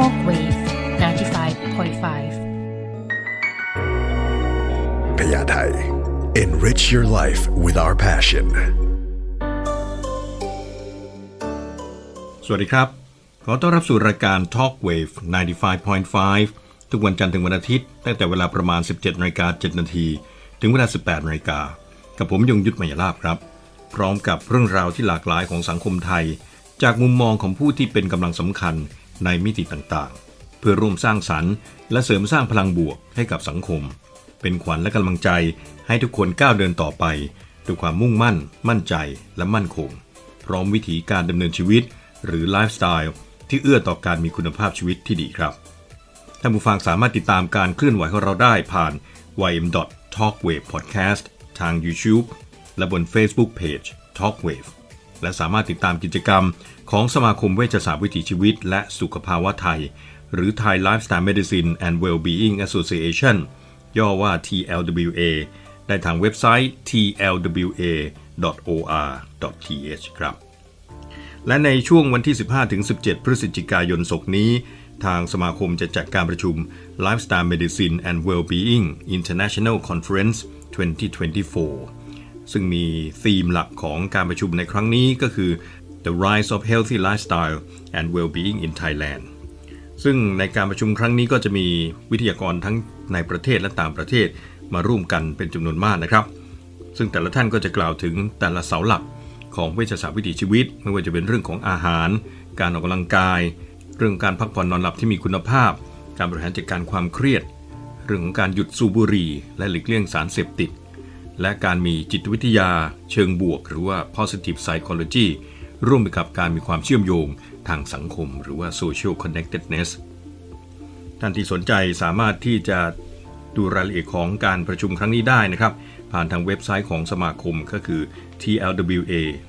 Talk Wave 95.5พยาไทย Enrich your life with our passion สวัสดีครับ ขอต้อนรับสู่รายการ Talk Wave 95.5 ทุกวันจันทร์ถึงวันอาทิตย์ ตั้งแต่เวลาประมาณ 17นาฬิกา7นาทีถึงเวลา 18นาฬิกากับผมยงยุทธมยลาภครับ พร้อมกับเรื่องราวที่หลากหลายของสังคมไทย จากมุมมองของผู้ที่เป็นกำลังสำคัญ ในมิติต่างๆ เพื่อร่วมสร้างสรรค์ และเสริมสร้างพลังบวกให้กับสังคม เป็นขวัญและกำลังใจให้ทุกคนก้าวเดินต่อไป ด้วยความมุ่งมั่น มั่นใจและมั่นคง พร้อมวิถีการดำเนินชีวิต หรือไลฟ์สไตล์ที่เอื้อต่อการมีคุณภาพชีวิตที่ดีครับท่านผู้ฟังสามารถติดตามการเคลื่อนไหวของเราได้ผ่าน ym talkwave podcast ทาง YouTube และบน Facebook Page Talkwave และสามารถติดตามกิจกรรมของสมาคมเวชศาสตร์วิถีชีวิต และสุขภาวะไทย หรือ Thai Lifestyle Medicine and Wellbeing Association ย่อว่า TLWA ได้ทางเว็บไซต์ tlwa.or.th ครับ และในช่วงวันที่ 15-17 พฤศจิกายนศกนี้ ทางสมาคมจะจัดการประชุม Lifestyle Medicine and Wellbeing International Conference 2024 ซึ่งมีธีมหลักของการประชุมในครั้งนี้ก็คือ The Rise of Healthy Lifestyle and Wellbeing in Thailand ซึ่งในการประชุมครั้งนี้ก็จะมีวิทยากรทั้งในประเทศและต่างประเทศมาร่วมกันเป็นจำนวนมากนะครับ ซึ่งแต่ละท่านก็จะกล่าวถึงแต่ละเสาหลักของเวชศาสตร์วิถีชีวิต ไม่ว่าจะเป็นเรื่องของอาหาร การออกกำลังกาย เรื่องการพักผ่อนนอนหลับที่มีคุณภาพ การบริหารจัดการความเครียด เรื่องของการหยุดสูบบุหรี่ และหลีกเลี่ยงสารเสพติด และการมีจิตวิทยาเชิงบวก หรือว่า positive psychology ร่วมไปกับการมีความเชื่อมโยงทางสังคม หรือว่า social connectedness ท่านที่สนใจสามารถที่จะดูรายละเอียดของการประชุมครั้งนี้ได้นะครับ ผ่านทางเว็บไซต์ของสมาคมก็คือ tlwa.or.th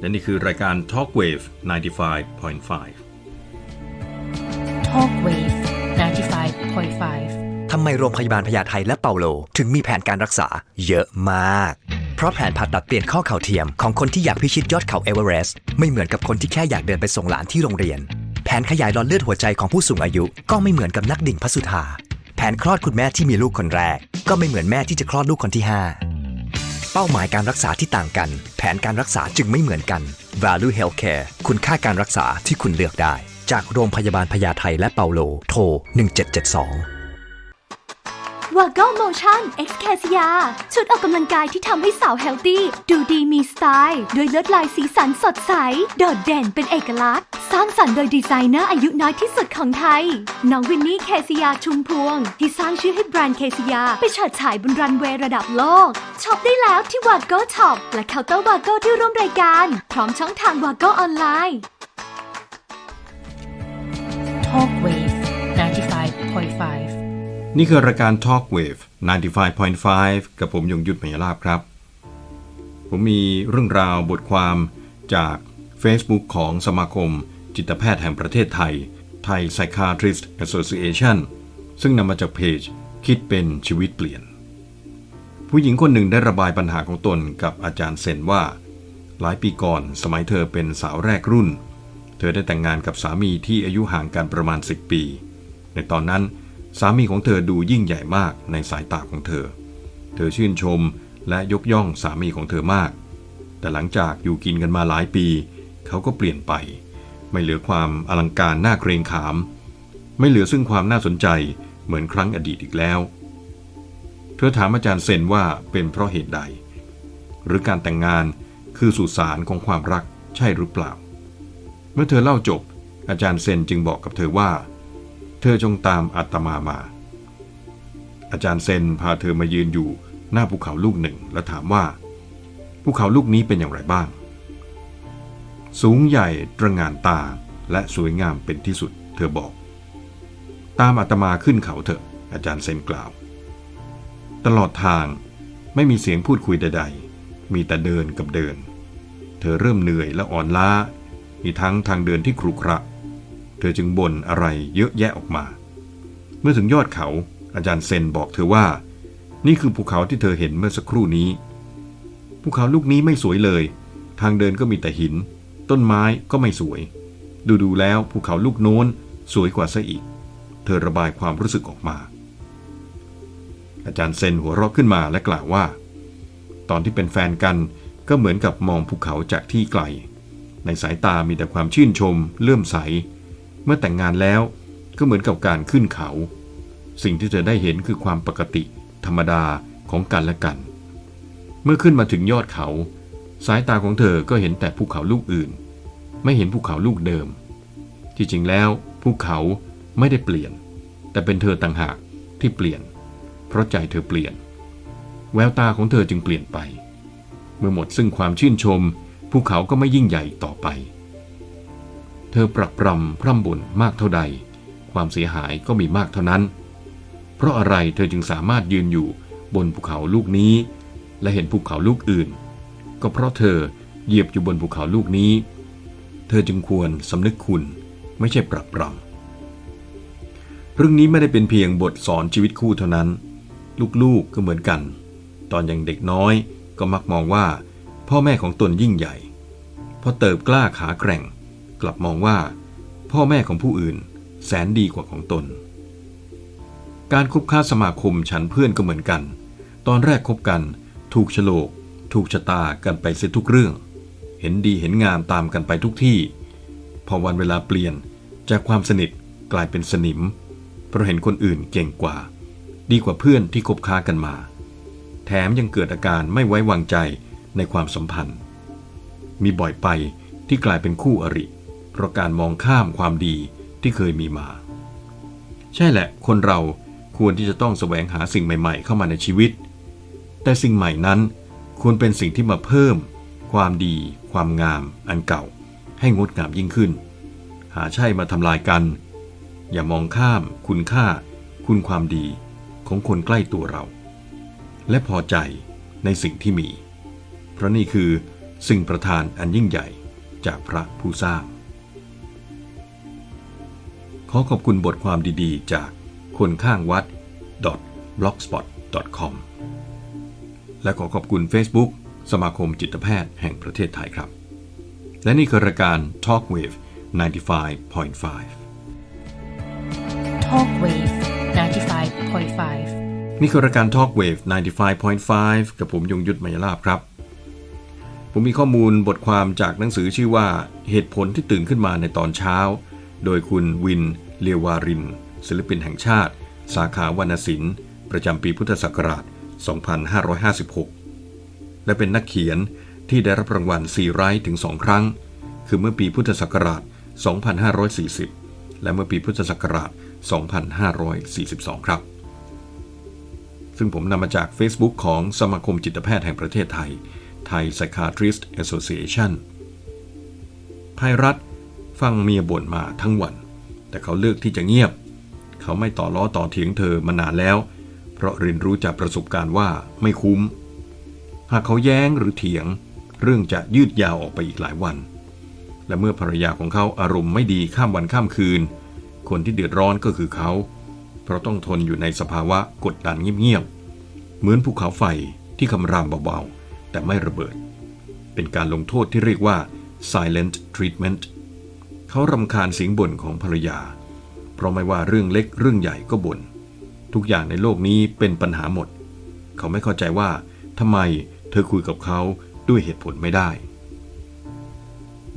และนี่คือรายการ Talkwave 95.5 Talk Wave 95.5 ทำไมโรงพยาบาลพญาไทและเปาโล ถึงมีแผนการรักษาเยอะมาก เพราะแผนผ่าตัดเปลี่ยนข้อเข่าเทียมของคนที่อยากพิชิตยอดเขาเอเวอเรสต์ไม่เหมือนกับคนที่แค่อยากเดินไปส่งหลานที่โรงเรียน แผนขยายหลอดเลือดหัวใจของผู้สูงอายุ ก็ไม่เหมือนกับนักดิ่งพระสุธาแผนคลอดคุณแม่ที่มีลูกคนแรก ก็ไม่เหมือนแม่ที่จะคลอดลูกคนที่ 5 เป้าหมายการรักษาที่ต่างกัน แผนการรักษาจึงไม่เหมือนกัน Value Healthcare คุณค่าการรักษาที่คุณเลือกได้ จากโรงพยาบาลพญาไทและเปาโล โทร 1772 วาก้าโมชั่นเอ็กซ์แคสยาชุดออกกำลังกายที่ทำให้สาวเฮลตี้ ดูดีมีสไตล์ ด้วยเลือดลายสีสันสดใส โดดเด่นเป็นเอกลักษณ์ สร้างสรรค์โดยดีไซเนอร์อายุน้อยที่สุดของไทย น้องวินนี่เคสยาชุมพวง ที่สร้างชื่อให้แบรนด์เคสยา ไปเฉิดฉายบนรันเวย์ระดับโลกช็อปได้แล้วที่วาโก้ช็อปและเคาน์เตอร์วาโก้ที่ร่วมรายการ พร้อมช่องทางวาโก้ออนไลน์ Talk Wave 95.5 นี่คือรายการ Talkwave 95.5 กับผมยงยุทธมยลาภครับ ผมมีเรื่องราวบทความจาก Facebook ของสมาคม จิตแพทย์แห่งประเทศไทย Thai Psychiatrist Association ซึ่งนำมาจากเพจ คิดเป็นชีวิตเปลี่ยน ผู้หญิงคนหนึ่งได้ระบายปัญหาของตนกับอาจารย์เซนว่า หลายปีก่อนสมัยเธอเป็นสาวแรกรุ่น เธอได้แต่งงานกับสามีที่อายุห่างกันประมาณ 10 ปี ในตอนนั้น สามีของเธอดูยิ่งใหญ่มากในสายตาของเธอ เธอชื่นชมและยกย่องสามีของเธอมาก แต่หลังจากอยู่กินกันมาหลายปี เขาก็เปลี่ยนไป ไม่เหลือความอลังการน่าเกรงขาม ไม่เหลือซึ่งความน่าสนใจเหมือนครั้งอดีตอีกแล้ว เธอถามอาจารย์เซนว่าเป็นเพราะเหตุใด หรือการแต่งงานคือสุสานของความรักใช่หรือเปล่า เมื่อเธอเล่าจบ อาจารย์เซนจึงบอกกับเธอว่า อจงตามอาตมามา อาจารย์เซนพาเธอมายืนอยู่หน้าภูเขาลูกหนึ่งและถามว่า ภูเขาลูกนี้เป็นอย่างไรบ้าง สูงใหญ่ตระงานตาและสวยงามเป็นที่สุด เธอบอก ตามอาตมาขึ้นเขาเถอะ อาจารย์เซนกล่าว ตลอดทางไม่มีเสียงพูดคุยใด ๆ มีแต่เดินกับเดิน เธอเริ่มเหนื่อยและอ่อนล้า มีทั้งทางเดินที่ครุขระ เธอจึงบ่นอะไรเยอะแยะออกมา เมื่อถึงยอดเขาอาจารย์เซนบอกเธอว่า นี่คือภูเขาที่เธอเห็นเมื่อสักครู่นี้ ภูเขาลูกนี้ไม่สวยเลย ทางเดินก็มีแต่หิน ต้นไม้ก็ไม่สวย ดูดูๆแล้วภูเขาลูกโน้นสวยกว่าซะอีก เธอระบายความรู้สึกออกมา อาจารย์เซนหัวเราะขึ้นมาและกล่าวว่า ตอนที่เป็นแฟนกันก็เหมือนกับมองภูเขาจากที่ไกล ในสายตามีแต่ความชื่นชม เลื่อมใส มื่อแต่งงานแล้วก็เหมือนกับการขึ้นเขา สิ่งที่เธอได้เห็นคือความปกติ ธรรมดาของกันและกัน เมื่อขึ้นมาถึงยอดเขา สายตาของเธอก็เห็นแต่ภูเขาลูกอื่น ไม่เห็นภูเขาลูกเดิม ที่จริงแล้วภูเขาไม่ได้เปลี่ยน แต่เป็นเธอต่างหากที่เปลี่ยน เพราะใจเธอเปลี่ยน แววตาของเธอจึงเปลี่ยนไป เมื่อหมดซึ่งความชื่นชมภูเขาก็ไม่ยิ่งใหญ่ต่อไป เธอปรับปรำพร่ำบ่นมากเท่าใด ความเสียหายก็มีมากเท่านั้น เพราะอะไรเธอจึงสามารถยืนอยู่บนภูเขาลูกนี้ และเห็นภูเขาลูกอื่น ก็เพราะเธอเหยียบอยู่บนภูเขาลูกนี้ เธอจึงควรสำนึกคุณไม่ใช่ปรับปรำเรื่องนี้ไม่ได้เป็นเพียงบทสอนชีวิตคู่เท่านั้น ลูกๆก็เหมือนกัน ตอนยังเด็กน้อยก็มักมองว่า พ่อแม่ของตนยิ่งใหญ่พอเติบกล้าขาแกร่ง กลับมองว่า พ่อแม่ของผู้อื่นแสนดีกว่าของตน การคบค้าสมาคมฉันเพื่อนก็เหมือนกัน ตอนแรกคบกันถูกโฉลก ถูกชะตากันไปเสียทุกเรื่อง เห็นดีเห็นงามตามกันไปทุกที่ พอวันเวลาเปลี่ยนจากความสนิทกลายเป็นสนิม เพราะเห็นคนอื่นเก่งกว่า ดีกว่าเพื่อนที่คบค้ากันมา แถมยังเกิดอาการไม่ไว้วางใจในความสัมพันธ์ มีบ่อยไปที่กลายเป็นคู่อริ เพราะการมองข้ามความดีที่เคยมีมา ใช่แหละ คนเราควรที่จะต้องแสวงหาสิ่งใหม่ ๆ เข้ามาในชีวิต แต่สิ่งใหม่นั้นควรเป็นสิ่งที่มาเพิ่ม ความดี ความงาม อันเก่า ให้งดงามยิ่งขึ้น หาใช่มาทำลายกัน อย่ามองข้ามคุณค่า คุณความดีของคนใกล้ตัวเรา และพอใจในสิ่งที่มี เพราะนี่คือสิ่งประทานอันยิ่งใหญ่จากพระผู้สร้าง ขอขอบคุณบทความดีๆ จากคนข้างวัด blogspot.com และขอขอบคุณ Facebook สมาคมจิตแพทย์แห่งประเทศไทยครับ และนี่คือรายการ Talk Wave 95.5 Talk Wave 95.5 นี่คือรายการ Talk Wave 95.5 กับผมยงยุทธมยลาบครับ ผมมีข้อมูลบทความจากหนังสือชื่อว่าเหตุผลที่ตื่นขึ้นมาในตอนเช้า โดยคุณวินเลียววาริน ศิลปินแห่งชาติ สาขาวรรณศิลป์ ประจำปีพุทธศักราช 2556 และเป็นนักเขียนที่ได้รับรางวัล4ไร้ถึง 2 ครั้ง คือเมื่อปีพุทธศักราช 2540 และเมื่อปีพุทธศักราช 2542 ครับ ซึ่งผมนำมาจาก Facebook ของสมาคมจิตแพทย์แห่งประเทศไทย ไทย Psychiatrist Association ภัยรัฐ ฟังเมียบ่นมาทั้งวัน แต่เขาเลือกที่จะเงียบ เขาไม่ต่อล้อต่อเถียงเธอมานานแล้ว เพราะเรียนรู้จากประสบการณ์ว่าไม่คุ้ม หากเขาแย้งหรือเถียง เรื่องจะยืดยาวออกไปอีกหลายวัน และเมื่อภรรยาของเขาอารมณ์ไม่ดีข้ามวันข้ามคืน คนที่เดือดร้อนก็คือเขา เพราะต้องทนอยู่ในสภาวะกดดันเงียบๆเหมือนภูเขาไฟที่คำรามเบาๆแต่ไม่ระเบิด เป็นการลงโทษที่เรียกว่า silent treatment เขารำคาญเสียงบ่นของภรรยา เพราะไม่ว่าเรื่องเล็กเรื่องใหญ่ก็บ่นทุกอย่างในโลกนี้เป็นปัญหาหมด เขาไม่เข้าใจว่าทำไมเธอคุยกับเขาด้วยเหตุผลไม่ได้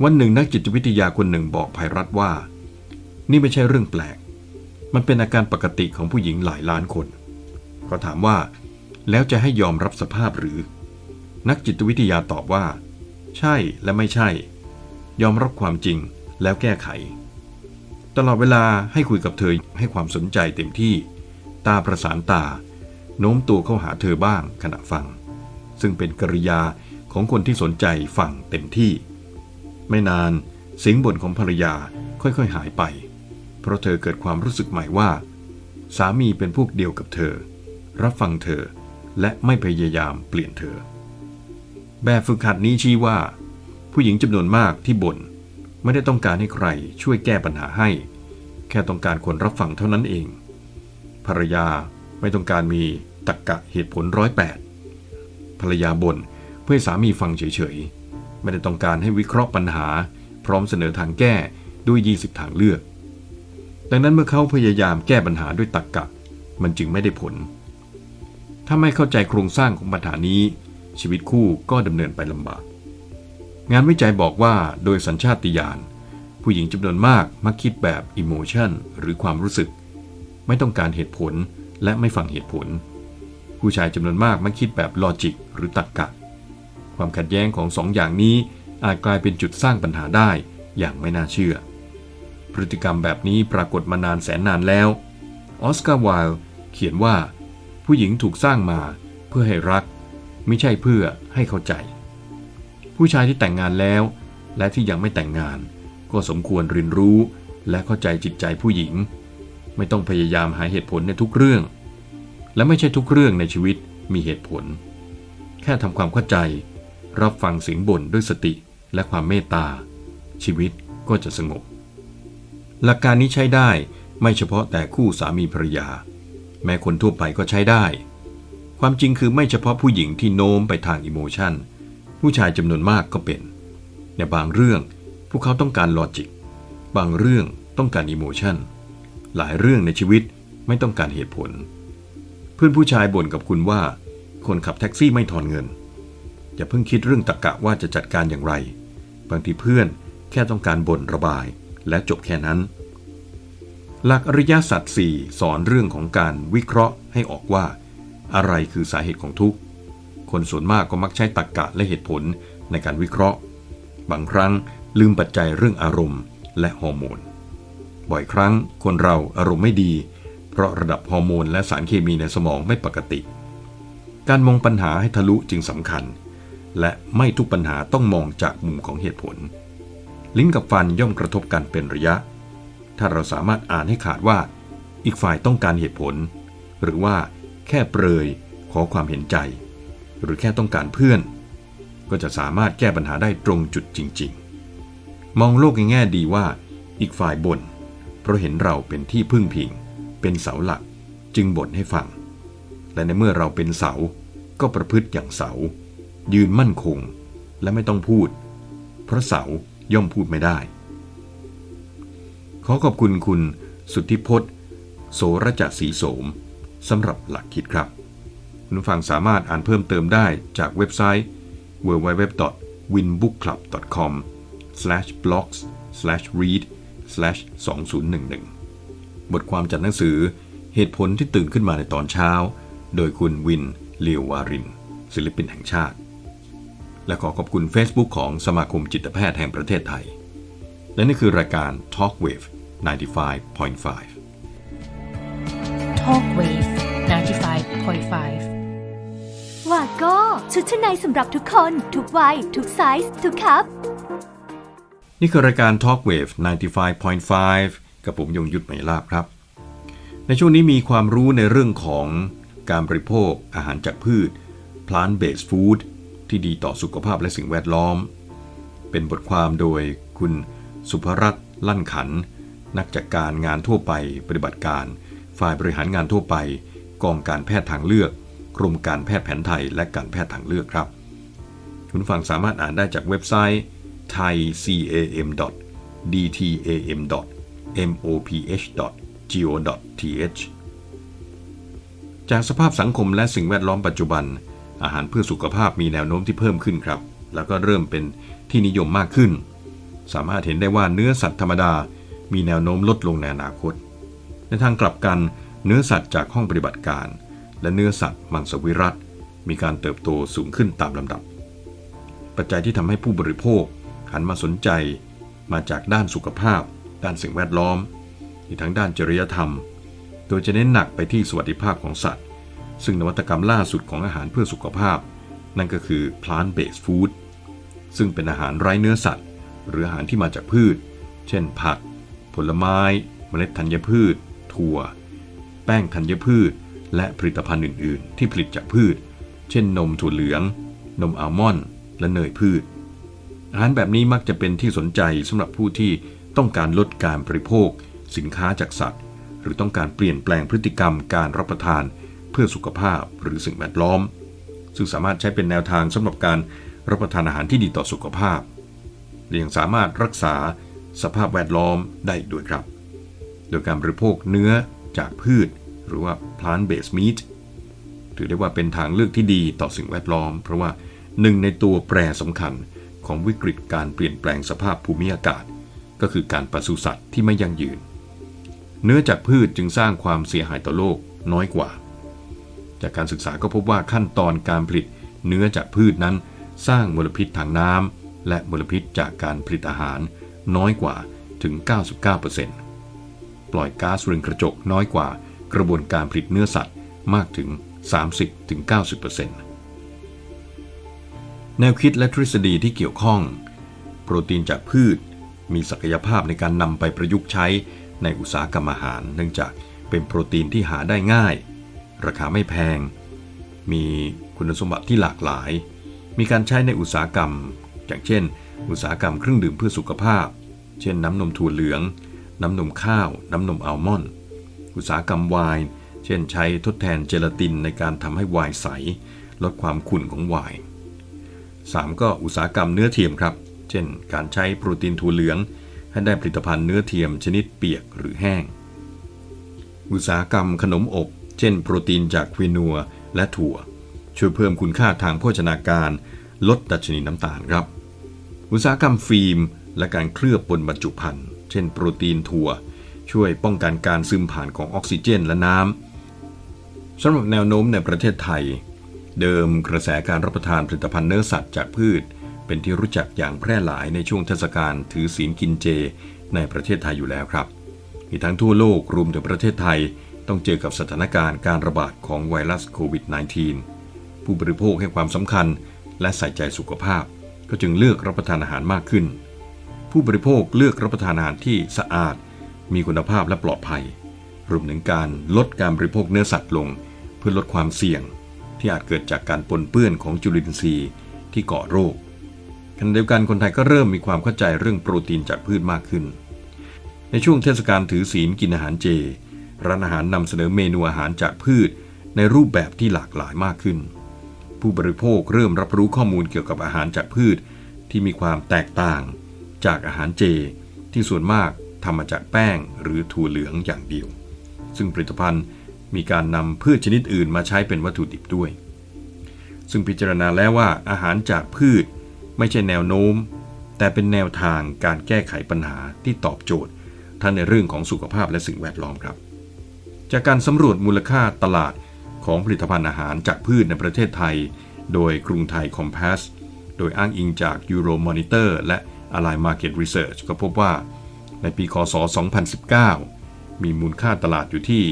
วันหนึ่งนักจิตวิทยาคนหนึ่งบอกภัยรัฐว่า นี่ไม่ใช่เรื่องแปลก มันเป็นอาการปกติของผู้หญิงหลายล้านคน เขาถามว่า แล้วจะให้ยอมรับสภาพหรือ นักจิตวิทยาตอบว่า ใช่และไม่ใช่ ยอมรับความจริง แล้วแก้ไข ตลอดเวลาให้คุยกับเธอให้ความสนใจเต็มที่ ตาประสานตา โน้มตัวเข้าหาเธอบ้างขณะฟัง ซึ่งเป็นกริยาของคนที่สนใจฟังเต็มที่ ไม่นานเสียงบ่นของภรรยาค่อยๆหายไป เพราะเธอเกิดความรู้สึกใหม่ว่า สามีเป็นพวกเดียวกับเธอ รับฟังเธอและไม่พยายามเปลี่ยนเธอ แบบฝึกหัดนี้ชี้ว่า ผู้หญิงจำนวนมากที่บ่น ไม่ได้ต้องการให้ใครช่วยแก้ปัญหาให้ แค่ต้องการคนรับฟังเท่านั้นเอง ภรรยาไม่ต้องการมีตรกกะเหตุผลร้อยแปดภรรยาบ่นเพื่อให้สามีฟังเฉยๆ ไม่ได้ต้องการให้วิเคราะห์ปัญหา พร้อมเสนอทางแก้ด้วย 20 ทางเลือก ดังนั้นเมื่อเขาพยายามแก้ปัญหาด้วยตรรกกะ มันจึงไม่ได้ผล ถ้าไม่เข้าใจโครงสร้างของปัญหานี้ ชีวิตคู่ก็ดำเนินไปลำบาก งานวิจัยบอกว่าโดยสัญชาติญาณผู้หญิงจำนวนมากมักคิดแบบอิโมชันหรือความรู้สึก ไม่ต้องการเหตุผลและไม่ฟังเหตุผล ผู้ชายจำนวนมากมักคิดแบบลอจิกหรือตรรกกะ ความขัดแย้งของสองอย่างนี้อาจกลายเป็นจุดสร้างปัญหาได้อย่างไม่น่าเชื่อ พฤติกรรมแบบนี้ปรากฏมานานแสนนานแล้วออสการ์ไวล์เขียนว่า ผู้หญิงถูกสร้างมาเพื่อให้รัก ไม่ใช่เพื่อให้เข้าใจ ผู้ชายที่แต่งงานแล้ว และที่ยังไม่แต่งงาน ก็สมควรเรียนรู้และเข้าใจจิตใจผู้หญิง ไม่ต้องพยายามหาเหตุผลในทุกเรื่อง และไม่ใช่ทุกเรื่องในชีวิตมีเหตุผล แค่ทำความเข้าใจ รับฟังเสียงบ่นด้วยสติและความเมตตา ชีวิตก็จะสงบ หลักการนี้ใช้ได้ไม่เฉพาะแต่คู่สามีภรรยา แม้คนทั่วไปก็ใช้ได้ ความจริงคือไม่เฉพาะผู้หญิงที่โน้มไปทางอิโมชัน ผู้ชายจำนวนมากก็เป็น ในบางเรื่องพวกเขาต้องการลอจิก บางเรื่องต้องการอิโมชันหลายเรื่องในชีวิตไม่ต้องการเหตุผล เพื่อนผู้ชายบ่นกับคุณว่า คนขับแท็กซี่ไม่ทอนเงิน อย่าเพิ่งคิดเรื่องตะกกะว่าจะจัดการอย่างไร บางทีเพื่อนแค่ต้องการบ่นระบายและจบแค่นั้น หลักอริยสัจสี่สอนเรื่องของการวิเคราะห์ให้ออกว่า อะไรคือสาเหตุของทุกข์ คนส่วนมากก็มักใช้ตรรกกะและเหตุผลในการวิเคราะห์ บางครั้งลืมปัจจัยเรื่องอารมณ์ และฮอร์โมน บ่อยครั้งคนเราอารมณ์ไม่ดี เพราะระดับฮอร์โมนและสารเคมีในสมองไม่ปกติ การมองปัญหาให้ทะลุจึงสำคัญ และไม่ทุกปัญหาต้องมองจากมุมของเหตุผล ลิ้นกับฟันย่อมกระทบกันเป็นระยะ ถ้าเราสามารถอ่านให้ขาดว่า อีกฝ่ายต้องการเหตุผล หรือว่าแค่เปรยขอความเห็นใจ หรือแค่ต้องการเพื่อน ก็จะสามารถแก้ปัญหาได้ตรงจุดจริง ๆ มองโลกในแง่ดีว่า อีกฝ่ายบ่นเพราะเห็นเราเป็นที่พึ่งพิง เป็นเสาหลักจึงบ่นให้ฟัง และในเมื่อเราเป็นเสาก็ประพฤติอย่างเสา ยืนมั่นคงและไม่ต้องพูด เพราะเสาย่อมพูดไม่ได้ ขอขอบคุณคุณสุทธิพจน์ โสรจสีโสมสำหรับหลักคิดครับ คุณผู้ฟังสามารถอ่านเพิ่มเติมได้จากเว็บไซต์ www.winbookclub.com/blogs/read/2011 บทความจากหนังสือเหตุผลที่ตื่นขึ้นมาในตอนเช้า โดยคุณวินเลียววาริน ศิลปินแห่งชาติ และขอขอบคุณ Facebook ของสมาคมจิตแพทย์แห่งประเทศไทย และนี่คือรายการ Talk Wave 95.5 Talk Wave 95.5 วาโก้ชุดชั้นในสำหรับทุกคน ทุกวัย ทุกไซส์ ทุกครับ นี่คือรายการ Talk Wave 95.5 กับผมยงยุทธไหมลาบครับ ในช่วงนี้มีความรู้ในเรื่องของการบริโภคอาหารจากพืช plant based food ที่ดีต่อสุขภาพและสิ่งแวดล้อม เป็นบทความโดยคุณสุภรัตน์ลั่นขัน นักจัดการงานทั่วไปปฏิบัติการ ฝ่ายบริหารงานทั่วไป กองการแพทย์ทางเลือก กรมการแพทย์แผนไทยและการแพทย์ทางเลือกครับ คุณฟังสามารถอ่านได้จากเว็บไซต์ thaicam.dtam.moph.go.th จากสภาพสังคมและสิ่งแวดล้อมปัจจุบัน อาหารเพื่อสุขภาพมีแนวโน้มที่เพิ่มขึ้นครับ แล้วก็เริ่มเป็นที่นิยมมากขึ้น สามารถเห็นได้ว่าเนื้อสัตว์ธรรมดา มีแนวโน้มลดลงในอนาคต ในทางกลับกันเนื้อสัตว์จากห้องปฏิบัติการ และเนื้อสัตว์มังสวิรัตมีการเติบโตสูงขึ้นตามลำดับ ปัจจัยที่ทำให้ผู้บริโภคหันมาสนใจ มาจากด้านสุขภาพ ด้านสิ่งแวดล้อม อีกทั้งด้านจริยธรรม โดยจะเน้นหนักไปที่สวัสดิภาพของสัตว์ ซึ่งนวัตกรรมล่าสุดของอาหารเพื่อสุขภาพ นั่นก็คือ plant based food ซึ่งเป็นอาหารไร้เนื้อสัตว์ หรืออาหารที่มาจากพืช เช่น ผัก ผลไม้ เมล็ดธัญพืช ถั่ว แป้งธัญพืช และผลิตภัณฑ์อื่น ๆ ที่ผลิตจากพืช เช่นนมถั่วเหลือง นมอัลมอนด์และเนยพืช อาหารแบบนี้มักจะเป็นที่สนใจสำหรับผู้ที่ต้องการลดการบริโภค สินค้าจากสัตว์ หรือต้องการเปลี่ยนแปลงพฤติกรรมการรับประทาน เพื่อสุขภาพหรือสิ่งแวดล้อม ซึ่งสามารถใช้เป็นแนวทางสำหรับการรับประทานอาหารที่ดีต่อสุขภาพและยังสามารถรักษาสภาพแวดล้อมได้ด้วยครับ โดยการบริโภคเนื้อจากพืช หรือว่า plant based meat ถือได้ว่าเป็นทางเลือกที่ดีต่อสิ่งแวดล้อม เพราะว่าหนึ่งในตัวแปรสำคัญของวิกฤตการเปลี่ยนแปลงสภาพภูมิอากาศ ก็คือการปศุสัตว์ที่ไม่ยั่งยืน เนื้อจากพืชจึงสร้างความเสียหายต่อโลกน้อยกว่า จากการศึกษาก็พบว่าขั้นตอนการผลิตเนื้อจากพืชนั้น สร้างมลพิษทางน้ำและมลพิษจากการผลิตอาหาร น้อยกว่าถึง 99%ปล่อยก๊าซเรือนกระจกน้อยกว่า กระบวนการผลิตเนื้อสัตว์มากถึง 30-90%แนวคิดและทฤษฎีที่เกี่ยวข้อง โปรตีนจากพืช มีศักยภาพในการนำไปประยุกต์ใช้ในอุตสาหกรรมอาหาร เนื่องจากเป็นโปรตีนที่หาได้ง่าย ราคาไม่แพง มีคุณสมบัติที่หลากหลาย มีการใช้ในอุตสาหกรรม อย่างเช่น อุตสาหกรรมเครื่องดื่มเพื่อสุขภาพ เช่นน้ำนมถั่วเหลือง น้ำนมข้าว น้ำนมอัลมอนด์ อุตสาหกรรมไวน์เช่นใช้ทดแทนเจลาตินในการทำให้ไวน์ใส ลดความขุ่นของไวน์ 3. ก็อุตสาหกรรมเนื้อเทียมครับ เช่น การใช้โปรตีนถั่วเหลือง ให้ได้ผลิตภัณฑ์เนื้อเทียมชนิดเปียกหรือแห้ง อุตสาหกรรมขนมอบ เช่น โปรตีนจากควินัวและถั่ว ช่วยเพิ่มคุณค่าทางโภชนาการ ลดดัชนีน้ำตาลครับ อุตสาหกรรมฟิล์ม และการเคลือบบนบรรจุภัณฑ์ เช่น โปรตีนถั่ว ช่วยป้องกันการซึมผ่านของออกซิเจนและน้ำสำหรับแนวโน้มในประเทศไทย เดิมกระแสการรับประทานผลิตภัณฑ์เนื้อสัตว์จากพืช เป็นที่รู้จักอย่างแพร่หลายในช่วงเทศกาลถือศีลกินเจ ในประเทศไทยอยู่แล้วครับอีกทั้งทั่วโลกรวมถึงประเทศไทยต้องเจอกับสถานการณ์การระบาดของไวรัสโควิด -19 ผู้บริโภคให้ความสำคัญและใส่ใจสุขภาพ ก็จึงเลือกรับประทานอาหารมากขึ้น ผู้บริโภคเลือกรับประทานอาหารที่สะอาด มีคุณภาพและปลอดภัย รวมถึงการลดการบริโภคเนื้อสัตว์ลง เพื่อลดความเสี่ยง ที่อาจเกิดจากการปนเปื้อนของจุลินทรีย์ที่ก่อโรคขณะเดียวกันคนไทยก็เริ่มมีความเข้าใจเรื่องโปรตีนจากพืชมากขึ้น ในช่วงเทศกาลถือศีลกินอาหารเจ ร้านอาหารนำเสนอเมนูอาหารจากพืช ในรูปแบบที่หลากหลายมากขึ้น ผู้บริโภคเริ่มรับรู้ข้อมูลเกี่ยวกับอาหารจากพืชที่มีความแตกต่างจากอาหารเจ ที่ส่วนมาก ทำมาจากแป้งหรือถั่วเหลืองอย่างเดียว ซึ่งผลิตภัณฑ์มีการนำพืชชนิดอื่นมาใช้เป็นวัตถุดิบด้วย ซึ่งพิจารณาแล้วว่าอาหารจากพืชไม่ใช่แนวโน้ม แต่เป็นแนวทางการแก้ไขปัญหาที่ตอบโจทย์ ทั้งในเรื่องของสุขภาพและสิ่งแวดล้อมครับ จากการสำรวจมูลค่าตลาดของผลิตภัณฑ์อาหารจากพืชในประเทศไทย โดยกรุงไทยคอมเพสโดยอ้างอิงจาก Euro Monitor และ Ally Market Research ก็พบว่า ในปีคศ 2019 มีมูลค่าตลาดอยู่ที่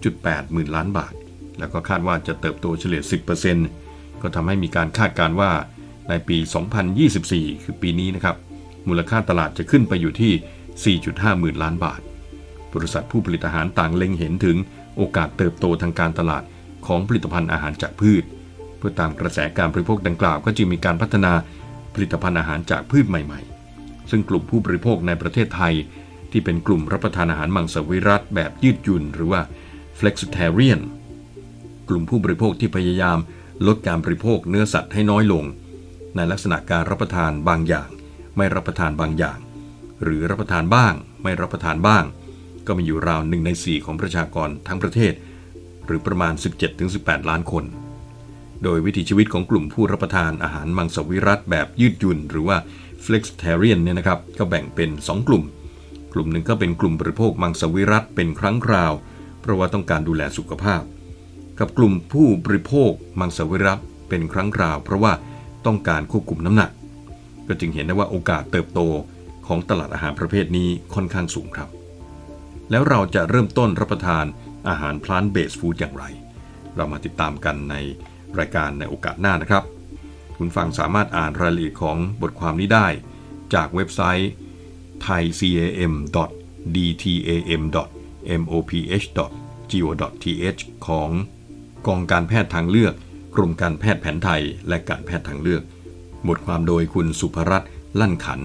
2.8 หมื่นล้านบาท แล้วก็คาดว่าจะเติบโตเฉลี่ย 10%ก็ทำให้มีการคาดการณ์ว่าในปี 2024 คือปีนี้นะครับ มูลค่าตลาดจะขึ้นไปอยู่ที่ 4.5 หมื่นล้านบาท บริษัทผู้ผลิตอาหารต่างเล็งเห็นถึงโอกาสเติบโตทางการตลาดของผลิตภัณฑ์อาหารจากพืช เพื่อตามกระแสการบริโภคดังกล่าวก็จึงมีการพัฒนาผลิตภัณฑ์อาหารจากพืชใหม่ ๆ ซึ่งกลุ่มผู้บริโภคในประเทศไทย ที่เป็นกลุ่มรับประทานอาหารมังสวิรัตแบบยืดหยุ่น หรือว่า flexitarian กลุ่มผู้บริโภคที่พยายามลดการบริโภคเนื้อสัตว์ให้น้อยลง ในลักษณะการรับประทานบางอย่าง ไม่รับประทานบางอย่าง หรือรับประทานบ้าง ไม่รับประทานบ้าง ก็มีอยู่ราวหนึ่งใน 4 ของประชากรทั้งประเทศ หรือประมาณ 17-18 ล้านคน โดยวิถีชีวิตของกลุ่มผู้รับประทานอาหารมังสวิรัตแบบยืดหยุ่น หรือว่า flexitarian เนี่ยนะครับก็แบ่งเป็น 2 กลุ่ม กลุ่มหนึ่งก็เป็นกลุ่มบริโภคมังสวิรัตเป็นครั้งคราว เพราะว่าต้องการดูแลสุขภาพ กับกลุ่มผู้บริโภคมังสวิรัตเป็นครั้งคราว เพราะว่าต้องการควบคุมน้ำหนัก ก็จึงเห็นได้ว่าโอกาสเติบโตของตลาดอาหารประเภทนี้ค่อนข้างสูงครับ แล้วเราจะเริ่มต้นรับประทานอาหารพลานเบสฟู้ดอย่างไร เรามาติดตามกันในรายการในโอกาสหน้านะครับ คุณฟังสามารถอ่านรายละเอียดของบทความนี้ได้ จากเว็บไซต์ thaicam.dtam.moph.go.th ของกองการแพทย์ทางเลือก กรมการแพทย์แผนไทยและการแพทย์ทางเลือก บทความโดยคุณสุภรัตน์ลั่นขัน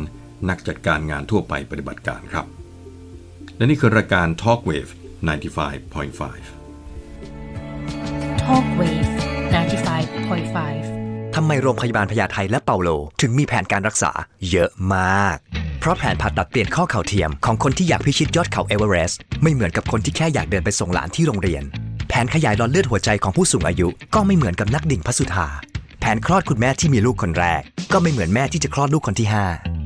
นักจัดการงานทั่วไปปฏิบัติการครับ และนี่คือรายการ Talk Wave 95.5 Talk Wave 95.5ทำไมโรงพยาบาลพญาไทและเปาโล ถึงมีแผนการรักษาเยอะมาก เพราะแผนผ่าตัดเปลี่ยนข้อเข่าเทียมของคนที่อยากพิชิตยอดเขาเอเวอเรสต์ไม่เหมือนกับคนที่แค่อยากเดินไปส่งหลานที่โรงเรียน แผนขยายหลอดเลือดหัวใจของผู้สูงอายุ ก็ไม่เหมือนกับนักดิ่งพระสุธาแผนคลอดคุณแม่ที่มีลูกคนแรก ก็ไม่เหมือนแม่ที่จะคลอดลูกคนที่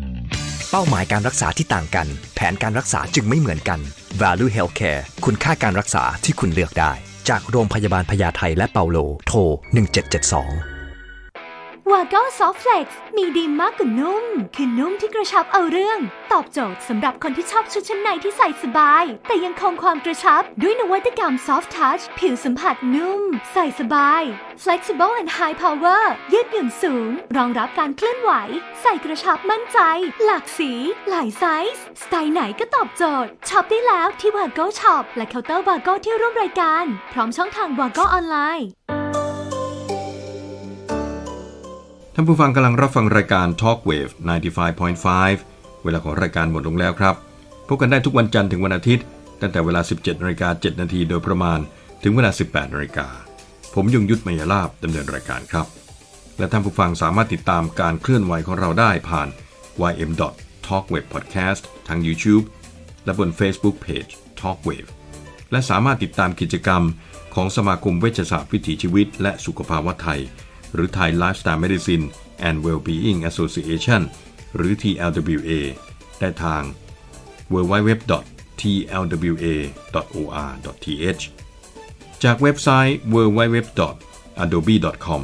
5 เป้าหมายการรักษาที่ต่างกัน แผนการรักษาจึงไม่เหมือนกัน Value Healthcare คุณค่าการรักษาที่คุณเลือกได้ จากโรงพยาบาลพญาไทและเปาโล โทร 1772 วาก้าซอฟเฟล็กซ์มีดีมากกว่านุ่ม คือนุ่มที่กระชับเอาเรื่อง ตอบโจทย์สำหรับคนที่ชอบชุดชั้นในที่ใส่สบาย แต่ยังคงความกระชับด้วยนวัตกรรม Soft Touch ผิวสัมผัสนุ่ม ใส่สบาย Flexible and High Power ยืดหยุ่นสูง รองรับการเคลื่อนไหว ใส่กระชับมั่นใจ หลากสี หลายไซส์ สไตล์ไหนก็ตอบโจทย์ช็อปได้แล้วที่วาก้าช็อปและเคาน์เตอร์วาก้าที่ร่วมรายการ พร้อมช่องทางวาก้าออนไลน์ ท่านผู้ฟังกำลังรับฟังรายการ Talk Wave 95.5 เวลาของรายการหมดลงแล้วครับ พบกันได้ทุกวันจันทร์ถึงวันอาทิตย์ ตั้งแต่เวลา 17นาฬิกา7นาทีโดยประมาณ ถึงเวลา 18นาฬิกา ผมยงยุทธมยลาบดำเนินรายการครับ และท่านผู้ฟังสามารถติดตามการเคลื่อนไหวของเราได้ผ่าน ym talkwave podcast ทาง YouTube และบน Facebook Page Talkwave และสามารถติดตามกิจกรรมของสมาคมเวชศาสตร์วิถีชีวิต และสุขภาวะไทย หรือ Thai Lifestyle Medicine and Wellbeing Association หรือ TLWA ได้ทาง www.tlwa.or.th จากเว็บไซต์ www.adobe.com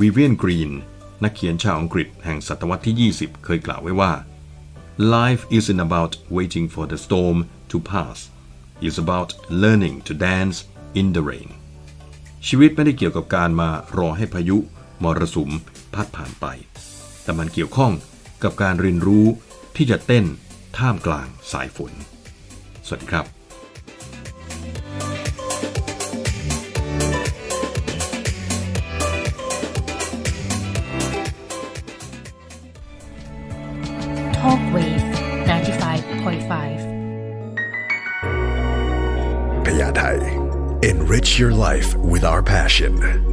Vivian Green นักเขียนชาวอังกฤษแห่งศตวรรษที่ 20 เคยกล่าวไว้ว่า Life isn't about waiting for the storm to pass it's about learning to dance in the rain ชีวิตไม่ได้เกี่ยวกับการมารอให้พายุมรสุมพัดผ่านไป แต่มันเกี่ยวข้องกับการเรียนรู้ที่จะเต้นท่ามกลางสายฝน สวัสดีครับ your life with our passion.